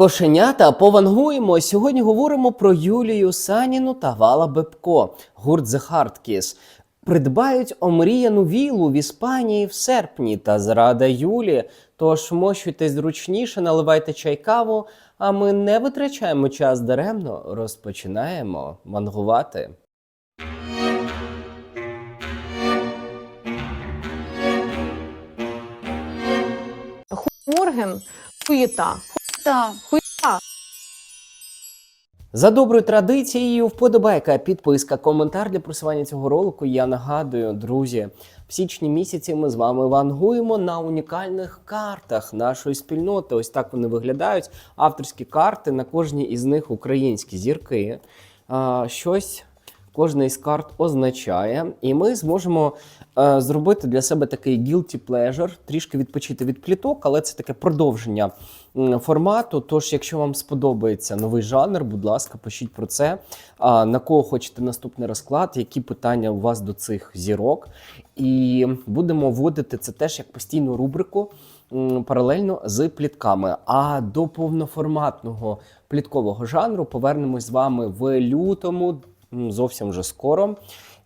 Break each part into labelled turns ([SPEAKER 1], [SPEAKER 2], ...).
[SPEAKER 1] Кошенята повангуємо. Сьогодні говоримо про Юлію Саніну та Вала Бебко. Гурт The Hard Kiss. Придбають омріяну вілу в Іспанії в серпні та зрада Юлі. Тож мощуйтесь зручніше, наливайте чай каву, а ми не витрачаємо час даремно. Розпочинаємо вангувати.
[SPEAKER 2] Морген, хуєта.
[SPEAKER 3] Так.
[SPEAKER 1] За доброю традицією, вподобайка, підписка, коментар для просування цього ролику. Я нагадую, друзі, в січні місяці ми з вами вангуємо на унікальних картах нашої спільноти. Ось так вони виглядають. Авторські карти на кожній із них українські зірки. Щось кожна із карт означає, і ми зможемо е, зробити для себе такий guilty pleasure, трішки відпочити від пліток, але це таке продовження формату. Тож, якщо вам сподобається новий жанр, будь ласка, пишіть про це. На кого хочете наступний розклад, які питання у вас до цих зірок. І будемо вводити це теж як постійну рубрику паралельно з плітками. А до повноформатного пліткового жанру повернемось з вами в лютому, зовсім вже скоро.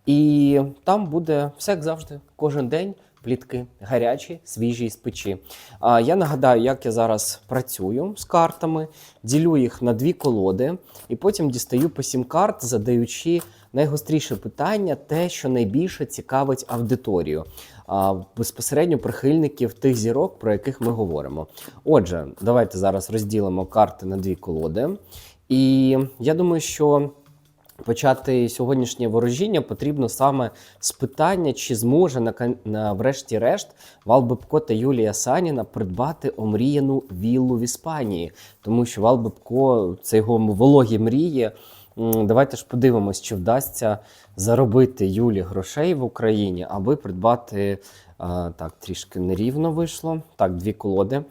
[SPEAKER 1] І там буде все як завжди, кожен день. Плітки гарячі, свіжі з печі. А я нагадаю, як я зараз працюю з картами, ділю їх на дві колоди, і потім дістаю по сім карт, задаючи найгостріше питання, те, що найбільше цікавить аудиторію, безпосередньо прихильників тих зірок, про яких ми говоримо. Отже, давайте зараз розділимо карти на дві колоди. І я думаю, що почати сьогоднішнє ворожіння потрібно саме з питання, чи зможе на, на врешті-решт Вал Бебко та Юлія Саніна придбати омріяну віллу в Іспанії, тому що Вал Бебко це його вологі мрії. Давайте ж подивимось, чи вдасться заробити Юлі грошей в Україні, аби придбати так, трішки нерівно вийшло. Так, дві колоди.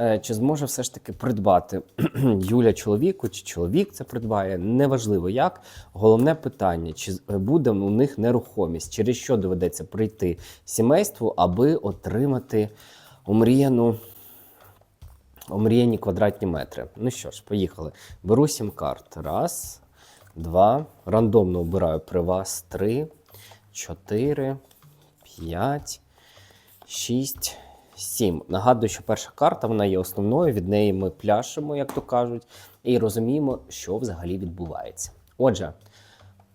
[SPEAKER 1] Е, Чи зможе все ж таки придбати Юля чоловіку, чи чоловік це придбає? Неважливо як. Головне питання: чи буде у них нерухомість, через що доведеться прийти сімейству, аби отримати омріяну. Омріяні квадратні метри. Ну що ж, поїхали. Беру сім карт. Раз, два. Рандомно обираю при вас три, чотири, п'ять, шість, сім. Нагадую, що перша карта вона є основною. Від неї ми пляшемо, як то кажуть, і розуміємо, що взагалі відбувається. Отже.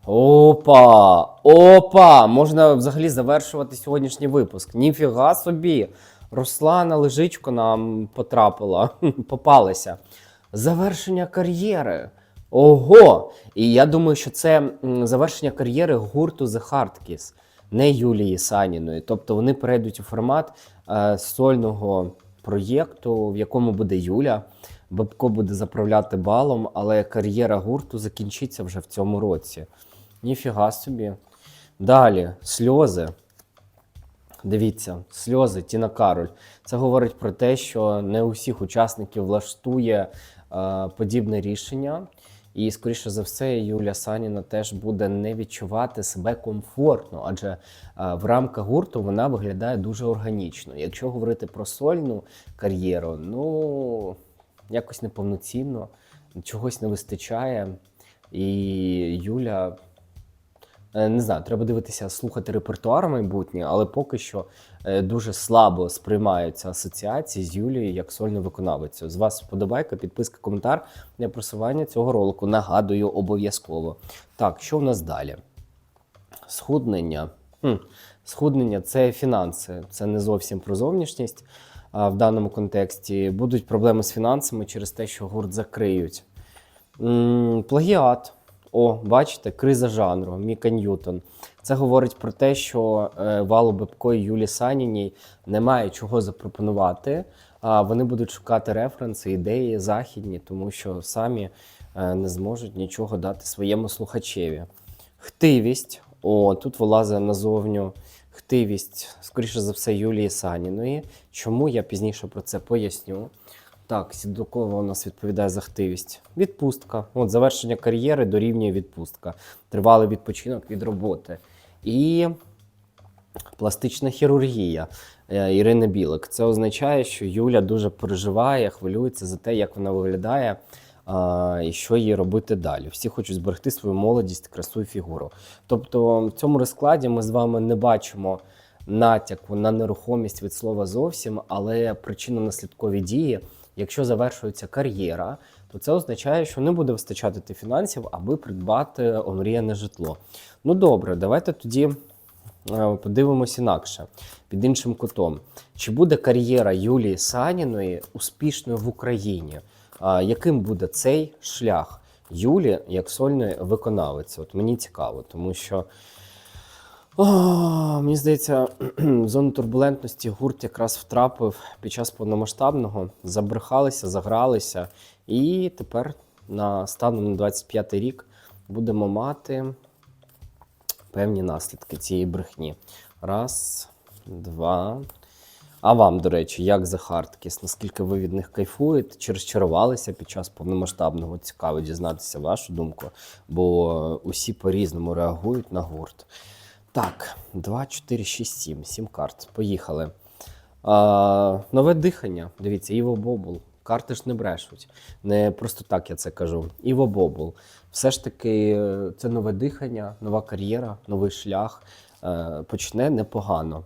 [SPEAKER 1] Опа! Опа! Можна взагалі завершувати сьогоднішній випуск. Ніфіга собі! Руслана Лежичко нам потрапила, попалася. Завершення кар'єри. Ого! І я думаю, що це завершення кар'єри гурту The Hard Kiss, не Юлії Саніної. Тобто вони перейдуть у формат е, сольного проєкту, в якому буде Юля. Бабко буде заправляти балом, але кар'єра гурту закінчиться вже в цьому році. Ніфіга собі. Далі, сльози. Дивіться, сльози, Тіна Кароль. Це говорить про те, що не усіх учасників влаштує е, подібне рішення. І, скоріше за все, Юля Саніна теж буде не відчувати себе комфортно, адже е, в рамках гурту вона виглядає дуже органічно. Якщо говорити про сольну кар'єру, ну якось неповноцінно, чогось не вистачає. І Юля Не знаю, треба дивитися, слухати репертуар майбутнє, але поки що е, дуже слабо сприймаються асоціації з Юлією як сольною виконавицею. З вас вподобайка, підписка, коментар для просування цього ролику. Нагадую обов'язково. Так, що в нас далі? Схуднення. Хм. Схуднення це фінанси, це не зовсім про зовнішність. А в даному контексті будуть проблеми з фінансами через те, що гурт закриють. М, Плагіат. О, бачите, криза жанру, Міка Ньютон. Це говорить про те, що е, Валу Бебко і Юлі Саніній немає чого запропонувати. А вони будуть шукати референси, ідеї західні, тому що самі е, не зможуть нічого дати своєму слухачеві. Хтивість. О, тут вилазить назовню хтивість, скоріше за все, Юлії Саніної. Чому я пізніше про це поясню. Так, Сідокова у нас відповідає за хтивість. Відпустка. От завершення кар'єри дорівнює відпустка. Тривалий відпочинок від роботи. І пластична хірургія. е, Ірини Білик. Це означає, що Юля дуже переживає, хвилюється за те, як вона виглядає а, і що їй робити далі. Всі хочуть зберегти свою молодість, красу і фігуру. Тобто, в цьому розкладі ми з вами не бачимо натяку на нерухомість від слова зовсім, але причинно-наслідкові дії. Якщо завершується кар'єра, то це означає, що не буде вистачати фінансів, аби придбати омріяне житло. Ну добре, давайте тоді е, подивимось інакше, під іншим кутом. Чи буде кар'єра Юлії Саніної успішною в Україні? Яким буде цей шлях Юлі як сольної виконавиці? От мені цікаво, тому що. О, мені здається, в зону турбулентності гурт якраз втрапив під час повномасштабного, забрехалися, загралися, і тепер на станом на 25 рік будемо мати певні наслідки цієї брехні. Раз, два. А вам, до речі, як за Хардкіс? Наскільки ви від них кайфуєте? Чи розчарувалися під час повномасштабного? Цікаво дізнатися вашу думку, бо усі по-різному реагують на гурт. Так, 2, 4, 6, 7. 7 карт. Поїхали. А, нове дихання. Дивіться, Іво Бобул. Карти ж не брешуть. Не просто так я це кажу. Іво Бобул. Все ж таки, е, це нове дихання, нова кар'єра, новий шлях. Е, почне непогано.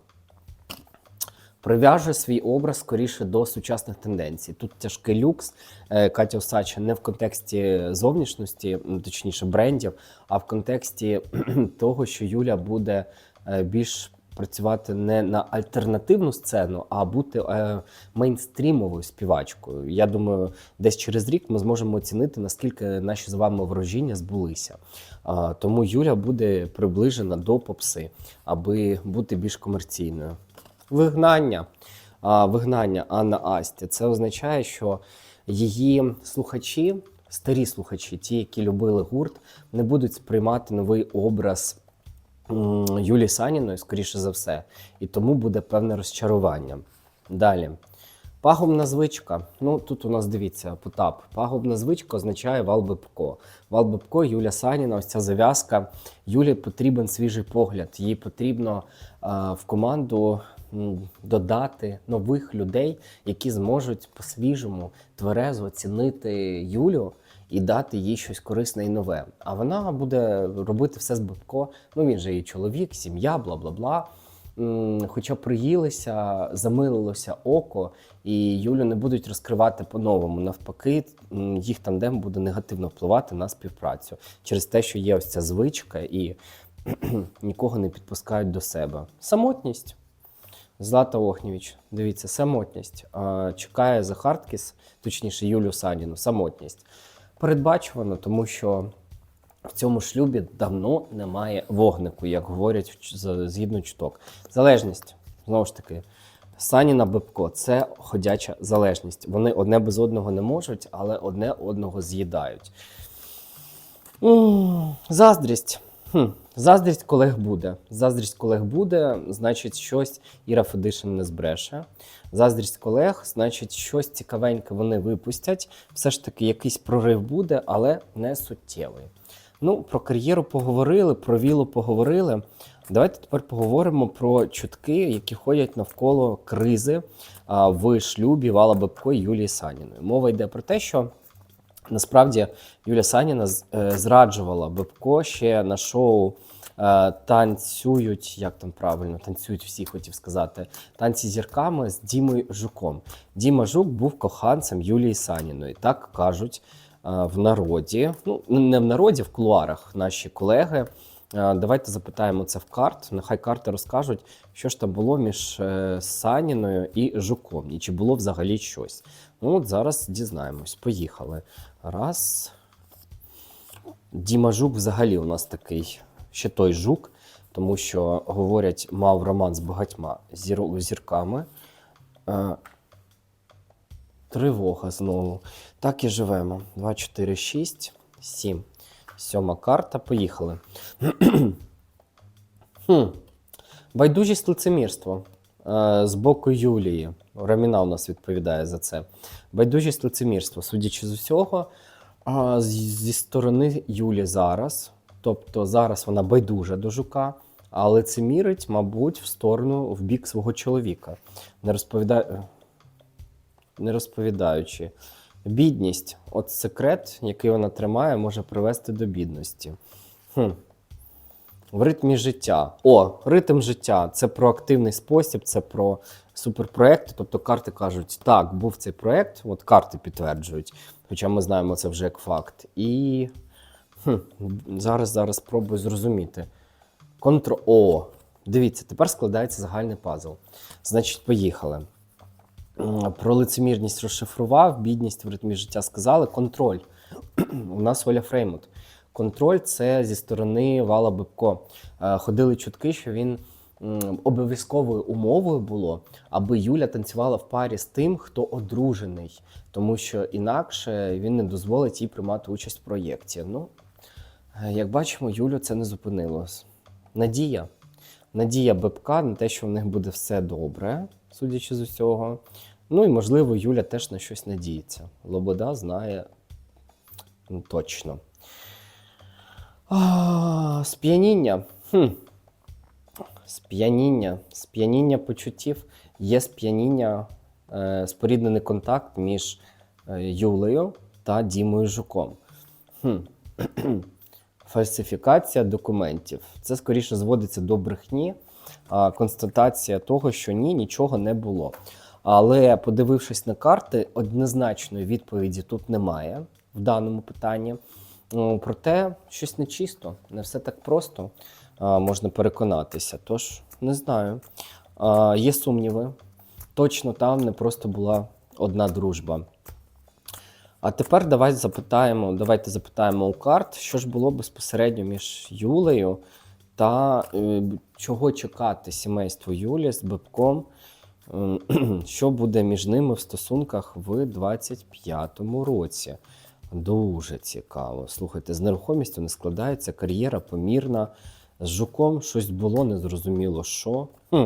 [SPEAKER 1] Прив'яже свій образ скоріше до сучасних тенденцій. Тут тяжкий люкс е, Катя Осача не в контексті зовнішності, точніше брендів, а в контексті того, що Юля буде е, більш працювати не на альтернативну сцену, а бути е, мейнстрімовою співачкою. Я думаю, десь через рік ми зможемо оцінити, наскільки наші з вами ворожіння збулися. Тому Юля буде приближена до попси, аби бути більш комерційною. Вигнання. А, вигнання Анна Асті. Це означає, що її слухачі, старі слухачі, ті, які любили гурт, не будуть сприймати новий образ м, Юлії Саніної, скоріше за все. І тому буде певне розчарування. Далі. Пагубна звичка. Ну тут у нас дивіться, Потап. Пагубна звичка означає Вал Бебко. Вал Бебко, Юля Саніна, ось ця зав'язка. Юлі потрібен свіжий погляд. Їй потрібно а, в команду додати нових людей, які зможуть по-свіжому тверезо оцінити Юлю і дати їй щось корисне і нове. А вона буде робити все з Бебко. Ну він же її чоловік, сім'я, бла бла бла. Хоча приїлися, замилилося око, і Юлю не будуть розкривати по-новому. Навпаки, їх тандем буде негативно впливати на співпрацю через те, що є ось ця звичка, і нікого не підпускають до себе. Самотність. Злата Охнівіч, дивіться, самотність. Чекає за Хардкіс, точніше, Юлю Саніну, самотність. Передбачувано, тому що в цьому шлюбі давно немає вогнику, як говорять згідно чуток. Залежність, знову ж таки, Саніна Бебко це ходяча залежність. Вони одне без одного не можуть, але одне одного з'їдають. Заздрість. Хм. Заздрість колег буде. Заздрість колег буде, значить, щось Іра Федишин не збреше. Заздрість колег, значить, щось цікавеньке вони випустять. Все ж таки, якийсь прорив буде, але не суттєвий. Ну, про кар'єру поговорили, про вілу поговорили. Давайте тепер поговоримо про чутки, які ходять навколо кризи в шлюбі Вала Бебко і Юлії Саніної. Мова йде про те, що Насправді Юлія Саніна е, зраджувала Бебко ще на шоу е, танцюють, як там правильно, танцюють всі, хотів сказати, танці зірками з Дімою Жуком. Діма Жук був коханцем Юлії Саніної. Так кажуть е, в народі. Ну, не в народі, в кулуарах наші колеги. Давайте запитаємо це в карт. Нехай карти розкажуть, що ж там було між Саніною і Жуком, і чи було взагалі щось. Ну, от зараз дізнаємось. Поїхали. Раз. Діма Жук взагалі у нас такий ще той жук, тому що, говорять, мав роман з багатьма зір- зірками. Е, Тривога знову. Так і живемо. 2, 4, 6, 7. Сьома карта. Поїхали. хм. Байдужість лицемірство з боку Юлії. Раміна у нас відповідає за це. Байдужість лицемірство, судячи з усього, зі сторони Юлі зараз. Тобто зараз вона байдужа до жука, а лицемірить, мабуть, в сторону в бік свого чоловіка, не розповідає. Не розповідаючи. Бідність от секрет, який вона тримає, може привести до бідності. Хм. В ритмі життя. О, ритм життя це про активний спосіб, це про суперпроекти. Тобто карти кажуть, так, був цей проект, от карти підтверджують, хоча ми знаємо це вже як факт. І хм, зараз, зараз спробую зрозуміти. Контро. О, дивіться, тепер складається загальний пазл. Значить, поїхали. Про лицемірність розшифрував, бідність в ритмі життя сказали. Контроль. У нас Оля Фреймут. Контроль це зі сторони Вала Бибко. Е, Ходили чутки, що він обов'язковою умовою було, аби Юля танцювала в парі з тим, хто одружений, тому що інакше він не дозволить їй приймати участь в проєкті. Ну, е, як бачимо, Юлю це не зупинило. Надія. Надія Бебка на те, що в них буде все добре, судячи з усього. Ну і можливо, Юля теж на щось надіється. Лобода знає точно. Сп'яніння. Хм. Сп'яніння. Сп'яніння почуттів. Є сп'яніння, е, споріднений контакт між е, Юлею та Дімою Жуком. Хм. Фальсифікація документів. Це скоріше зводиться до брехні, а, констатація того, що ні, нічого не було. Але подивившись на карти, однозначної відповіді тут немає в даному питанні. Ну, Проте щось нечисто, не все так просто можна переконатися. Тож не знаю. Є сумніви. Точно там не просто була одна дружба. А тепер давай запитаємо, давайте запитаємо у карт, що ж було безпосередньо між Юлею та е, чого чекати сімейству Юлі з Бибком, що буде між ними в стосунках в 25-му році. Дуже цікаво. Слухайте, з нерухомістю не складається, кар'єра помірна. З жуком щось було, незрозуміло що. Хм.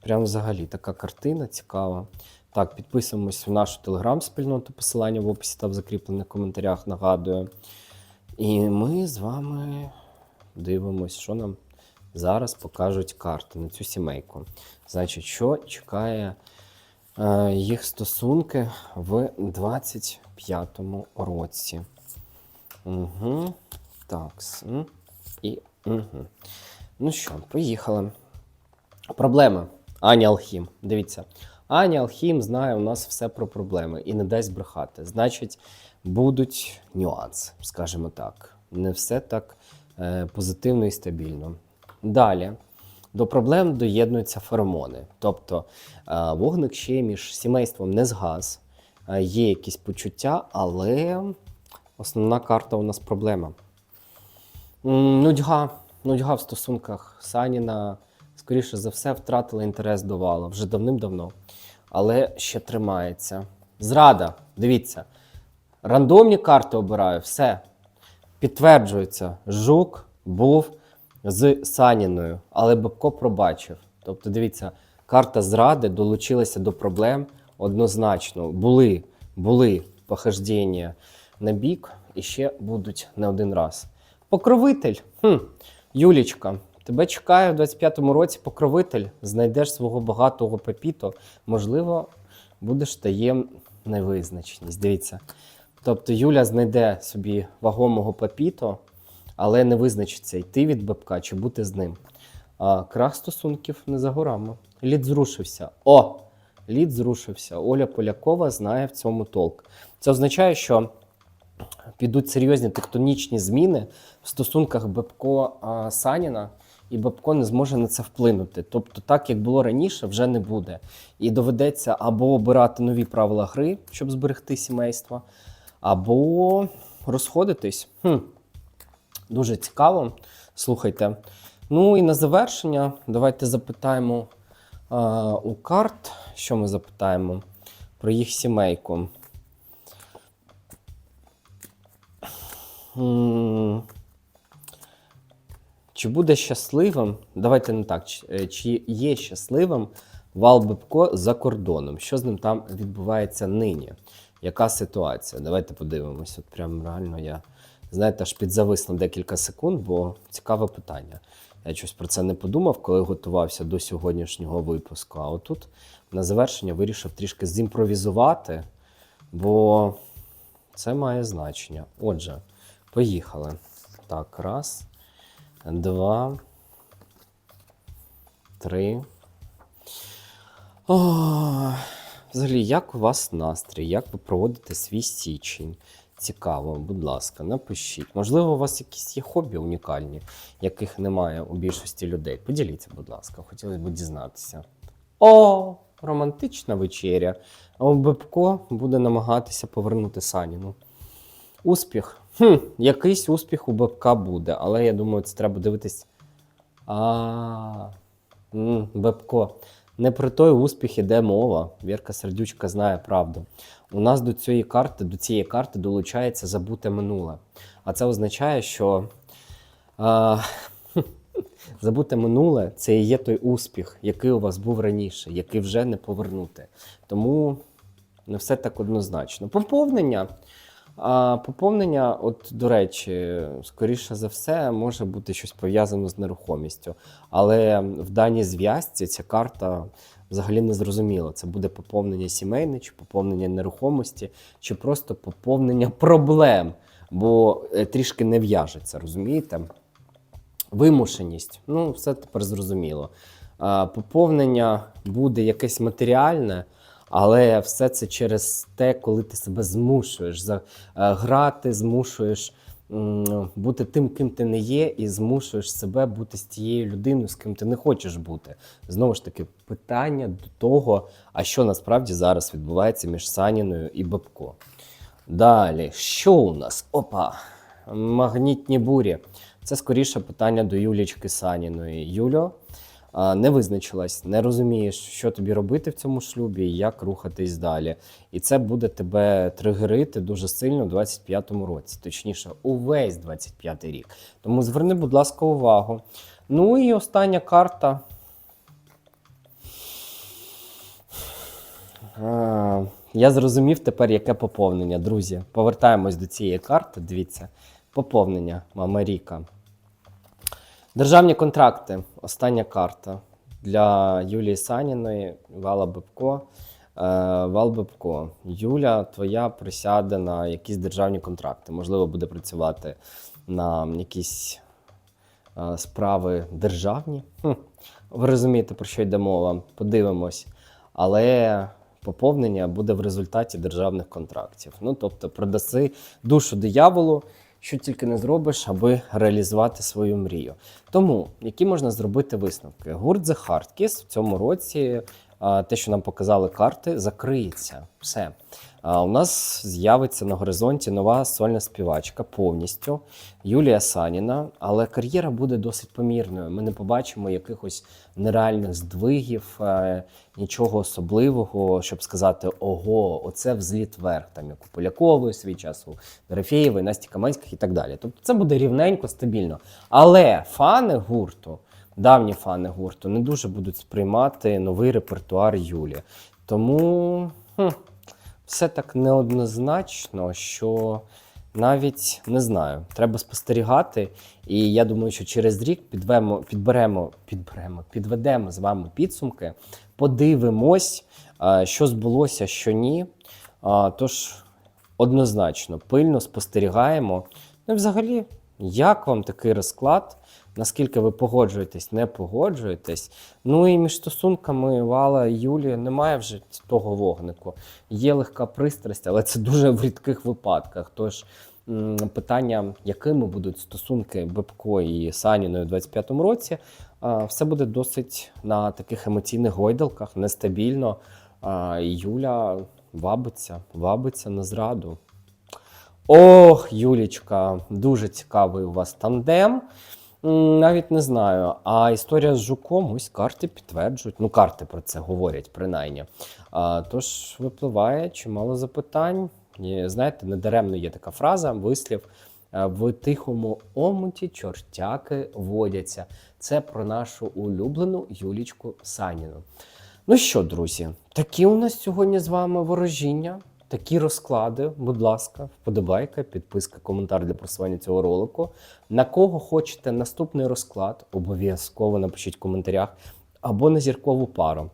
[SPEAKER 1] Прям взагалі така картина цікава. Так, підписуємось в нашу телеграм-спільноту, посилання в описі та в закріплених коментарях нагадую. І ми з вами дивимось, що нам зараз покажуть карти на цю сімейку. Значить, що чекає е, їх стосунки в 25-му році. Угу. Так. І. Угу. Ну що, поїхали. Проблеми. Аня Алхім. Дивіться. Аня Алхім знає у нас все про проблеми і не дасть брехати. Значить, будуть нюанси, скажімо так. Не все так е, позитивно і стабільно. Далі. До проблем доєднуються феромони. Тобто е, вогник ще між сімейством не згас, є якісь почуття, але основна карта у нас проблема. Нудьга. Нудьга в стосунках Саніна, скоріше за все, втратила інтерес до вала вже давним-давно, але ще тримається. Зрада, дивіться. Рандомні карти обираю, все. Підтверджується, жук був з Саніною, але Бабко пробачив. Тобто, дивіться, карта зради долучилася до проблем однозначно. Були, були похождення на бік і ще будуть не один раз. Покровитель. Хм. Юлічка, тебе чекає в 25-му році покровитель. Знайдеш свого багатого папіто. Можливо, будеш таєм невизначеність. Дивіться. Тобто Юля знайде собі вагомого папіто, але не визначиться, йти від бабка чи бути з ним. А крах стосунків не за горами. Лід зрушився. О! Лід зрушився. Оля Полякова знає в цьому толк. Це означає, що підуть серйозні тектонічні зміни в стосунках Бабко а, Саніна, і Бабко не зможе на це вплинути. Тобто, так як було раніше, вже не буде. І доведеться або обирати нові правила гри, щоб зберегти сімейство, або розходитись. Хм. Дуже цікаво. Слухайте. Ну і на завершення, давайте запитаємо у карт. Що ми запитаємо про їх сімейку? Чи буде щасливим? Давайте не так. Чи, е, є щасливим Вал Бибко за кордоном? Що з ним там відбувається нині? Яка ситуація? Давайте подивимось. От прям реально я, знаєте, аж підзавис на декілька секунд, бо цікаве питання. Я щось про це не подумав, коли готувався до сьогоднішнього випуску. А отут на завершення вирішив трішки зімпровізувати, бо це має значення. Отже, поїхали. Так, раз, два, три. О, взагалі, як у вас настрій? Як ви проводите свій січень? Цікаво, будь ласка, напишіть. Можливо, у вас якісь є хобі унікальні, яких немає у більшості людей. Поділіться, будь ласка, хотілося б дізнатися. О, романтична вечеря. Бебко буде намагатися повернути Саніну. Успіх. Хм, якийсь успіх у Бебка буде, але я думаю, це треба дивитись. А, Бебко. Не про той успіх іде мова. Вірка Сердючка знає правду. У нас до цієї карти, до цієї карти долучається забуте минуле. А це означає, що а, забуте минуле це і є той успіх, який у вас був раніше, який вже не повернути. Тому не все так однозначно. Поповнення. А поповнення, от до речі, скоріше за все, може бути щось пов'язано з нерухомістю. Але в даній зв'язці ця карта взагалі не зрозуміла. Це буде поповнення сімейне, чи поповнення нерухомості, чи просто поповнення проблем, бо е, трішки не в'яжеться, розумієте? Вимушеність. Ну, все тепер зрозуміло. Поповнення буде якесь матеріальне, але все це через те, коли ти себе змушуєш е, грати, змушуєш бути тим, ким ти не є, і змушуєш себе бути з тією людиною, з ким ти не хочеш бути. Знову ж таки, питання до того, а що насправді зараз відбувається між Саніною і Бабко. Далі, що у нас? Опа! Магнітні бурі. Це скоріше питання до Юлічки Саніної. Юльо, не визначилась, не розумієш, що тобі робити в цьому шлюбі і як рухатись далі. І це буде тебе тригерити дуже сильно у 25-му році, точніше, увесь 25-й рік. Тому зверни, будь ласка, увагу. Ну і остання карта. Я зрозумів тепер, яке поповнення, друзі. Повертаємось до цієї карти. Дивіться, поповнення Мама Ріка. Державні контракти. Остання карта для Юлії Саніної, Вала Бебко. Е, Вал Бебко. Юля, твоя присяде на якісь державні контракти. Можливо, буде працювати на якісь е, справи державні. Ви розумієте, про що йде мова. Подивимось. Але поповнення буде в результаті державних контрактів. Ну, тобто, продаси душу дияволу, що тільки не зробиш, аби реалізувати свою мрію. Тому, які можна зробити висновки? Гурт The Hard Kiss в цьому році, те, що нам показали карти, закриється. Все. А, У нас з'явиться на горизонті нова сольна співачка повністю Юлія Саніна, але кар'єра буде досить помірною. Ми не побачимо якихось нереальних здвигів, е, нічого особливого, щоб сказати: ого, оце взліт вверх, там як у Полякової свій час, у Дорофєєвої, Насті Каменських і так далі. Тобто це буде рівненько, стабільно. Але фани гурту, давні фани гурту, не дуже будуть сприймати новий репертуар Юлі. Тому. Хм, все так неоднозначно, що навіть не знаю. Треба спостерігати. І я думаю, що через рік підвемо, підберемо, підберемо, підведемо з вами підсумки, подивимось, що збулося, що ні. Тож однозначно пильно спостерігаємо. Ну, взагалі, як вам такий розклад? Наскільки ви погоджуєтесь, не погоджуєтесь. Ну і між стосунками Вала і Юлії немає вже того вогнику. Є легка пристрасть, але це дуже в рідких випадках. Тож питання, якими будуть стосунки Бебко і Саніною у 25-му році, все буде досить на таких емоційних гойдалках, нестабільно. Юля вабиться, вабиться на зраду. Ох, Юлічка, дуже цікавий у вас тандем. Навіть не знаю. А історія з жуком, ось карти підтверджують. Ну, карти про це говорять, принаймні. А, тож випливає чимало запитань. І, знаєте, недаремно є така фраза, вислів. е, В тихому омуті чортяки водяться. Це про нашу улюблену Юлічку Саніну. Ну що, друзі, такі у нас сьогодні з вами ворожіння. Такі розклади, будь ласка, вподобайка, підписка, коментар для просування цього ролику. На кого хочете наступний розклад, обов'язково напишіть в коментарях або на зіркову пару,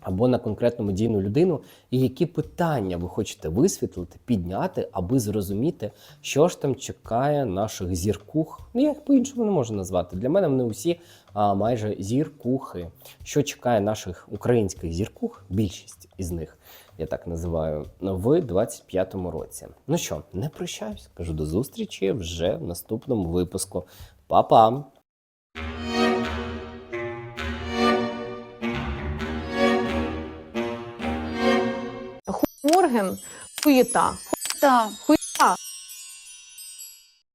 [SPEAKER 1] або на конкретну медійну людину, і які питання ви хочете висвітлити, підняти, аби зрозуміти, що ж там чекає наших зіркух. Ну, я їх по-іншому не можу назвати. Для мене вони усі а, майже зіркухи. Що чекає наших українських зіркух, більшість із них, я так називаю, в 25-му році. Ну що, не прощаюсь, кажу до зустрічі вже в наступному випуску. Па-па!
[SPEAKER 2] Морген хуєта.
[SPEAKER 3] Так.